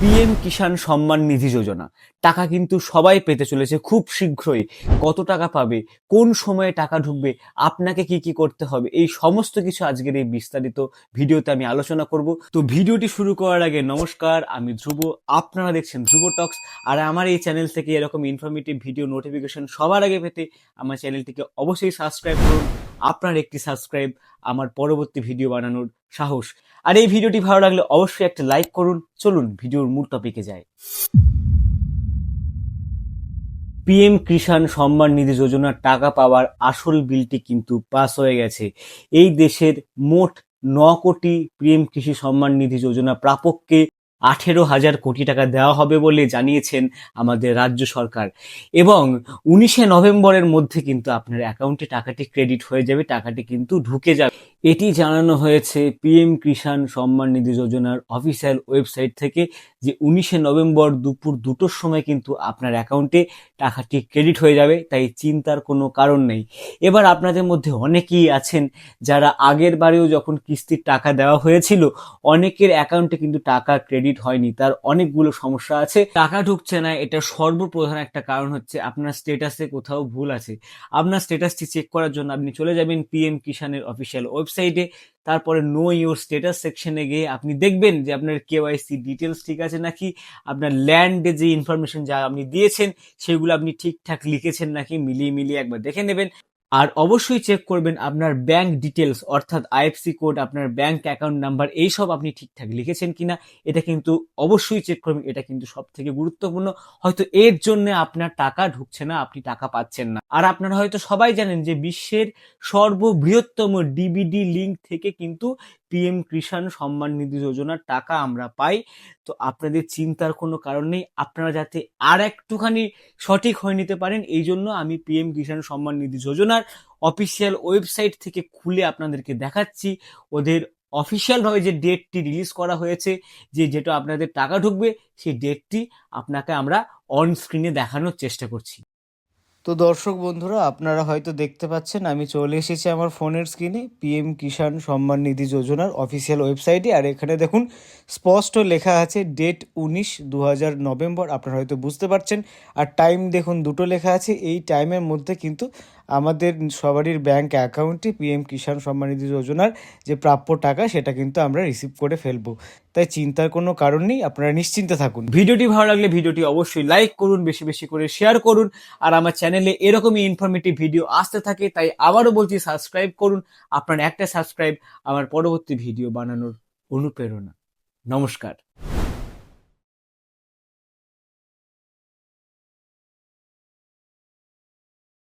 PM Kisan Samman Nidhi যোজনা। টাকা কিন্তু সবাই পেতে চলেছে খুব শীঘ্রই। কত টাকা পাবে? কোন সময়ে টাকা ঢুকবে? আপনাকে কি কি করতে হবে? এই সমস্ত কিছু আজকের এই বিস্তারিত ভিডিওতে আমি আলোচনা করব। তো ভিডিওটি শুরু করার আগে নমস্কার, আমি ধ্রুব। আপনারা দেখছেন ধ্রুব টক্স। আর আমার এই চ্যানেল থেকে এরকম ইনফরমেটিভ ভিডিও নোটিফিকেশন সবার আগে পেতে আমার চ্যানেলটিকে অবশ্যই সাবস্ক্রাইব করুন। আপনার একটি সাবস্ক্রাইব আমার পরবর্তী ভিডিও বানানোর সাহস। আর এই ভিডিওটি ভালো লাগলে অবশ্যই একটা লাইক করুন। চলুন ভিডিওর মূল টপিকে যাই। পিএম কিষাণ সম্মান নিধি যোজনার টাকা পাওয়ার আসল বিলটি কিন্তু পাস হয়ে গেছে। এই দেশের মোট ন কোটি পিএম কৃষি সম্মান নিধি যোজনা প্রাপককে আঠেরো হাজার কোটি টাকা দেওয়া হবে বলে জানিয়েছেন আমাদের রাজ্য সরকার। এবং উনিশে নভেম্বরের মধ্যে কিন্তু আপনার অ্যাকাউন্টে টাকাটি ক্রেডিট হয়ে যাবে, টাকাটি কিন্তু ঢুকে যাবে। এটি জানানো হয়েছে পিএম কিষাণ সম্মান নিধি যোজনার অফিসিয়াল ওয়েবসাইট থেকে যে উনিশে নভেম্বর দুপুর দুটোর সময় কিন্তু আপনার অ্যাকাউন্টে টাকাটি ক্রেডিট হয়ে যাবে, তাই চিন্তার কোনো কারণ নেই। এবার আপনাদের মধ্যে অনেকেই আছেন যারা আগের বারেও যখন কিস্তির টাকা দেওয়া হয়েছিল, অনেকের অ্যাকাউন্টে কিন্তু টাকা ক্রেডিট হয়নি, তার অনেকগুলো সমস্যা আছে। টাকা ঢুকছে না, এটা সর্বপ্রধান একটা কারণ হচ্ছে আপনার স্টেটাসে কোথাও ভুল আছে। আপনার স্টেটাসটি চেক করার জন্য আপনি চলে যাবেন পিএম কিষানের অফিসিয়াল ওয়েবসাইটে তারপরে নো ইউর স্টেটাস সেকশনে গিয়ে আপনি দেখবেন যে আপনার কেওয়াইসি ডিটেলস ঠিক আছে নাকি, আপনার ল্যান্ডে যে ইনফরমেশন যা আপনি দিয়েছেন, সেগুলো আপনি ঠিকঠাক লিখেছেন নাকি, মিলিয়ে মিলিয়ে একবার দেখে নেবেন। আর অবশ্যই চেক করবেন আপনার ব্যাংক ডিটেলস অর্থাৎ আইএফসি কোড আপনার ব্যাংক অ্যাকাউন্ট নাম্বার এইসব আপনি ঠিকঠাক লিখেছেন কিনা, এটা কিন্তু অবশ্যই চেক করবেন, এটা কিন্তু সব থেকে গুরুত্বপূর্ণ। হয়তো এর জন্য আপনার টাকা ঢুকছে না, আপনি টাকা পাচ্ছেন না। আর আপনারা হয়তো সবাই জানেন যে বিশ্বের সর্ববৃহত্তম ডিবিডি লিঙ্ক থেকে কিন্তু পিএম কিষাণ সম্মান নিধি যোজনার টাকা আমরা পাই। তো আপনাদের চিন্তার কোনো কারণ নেই, আপনারা যাতে আর একটুখানি সঠিক হয়ে নিতে পারেন, এই জন্য আমি পিএম কিষাণ সম্মান নিধি যোজনার অফিসিয়াল ওয়েবসাইট থেকে খুলে আপনাদেরকে দেখাচ্ছি। ওদের অফিসিয়ালভাবে যে ডেটটি রিলিজ করা হয়েছে, যে যেটা আপনাদের টাকা ঢুকবে, সেই ডেটটি আপনাকে আমরা অন স্ক্রিনে দেখানোর চেষ্টা করছি। তো দর্শক বন্ধুরা, আপনারা হয়তো দেখতে পাচ্ছেন, আমি চলে এসেছি আমার ফোনের স্ক্রিনে পিএম কিষাণ সম্মান নিধি যোজনার অফিসিয়াল ওয়েবসাইটে আর এখানে দেখুন, স্পষ্ট লেখা আছে ডেট উনিশ দু নভেম্বর, আপনারা হয়তো বুঝতে পারছেন। আর টাইম দেখুন, দুটো লেখা আছে, এই টাইমের মধ্যে কিন্তু আমাদের সবারই ব্যাংক অ্যাকাউন্টে পিএম কিষাণ সম্মান নিধি যোজনার যে প্রাপ্য টাকা সেটা কিন্তু আমরা রিসিভ করে ফেলব। তাই চিন্তার কোনো কারণ নেই, আপনারা নিশ্চিন্তে থাকুন। ভিডিওটি ভালো লাগলে ভিডিওটি অবশ্যই লাইক করুন, বেশি বেশি করে শেয়ার করুন, আর আমার চ্যানেলে এরকমই ইনফরমেটিভ ভিডিও আসতে থাকে, তাই আবারও বলছি সাবস্ক্রাইব করুন, আপনার একটা সাবস্ক্রাইব আমার পরবর্তী ভিডিও বানানোর অনুপ্রেরণা। নমস্কার।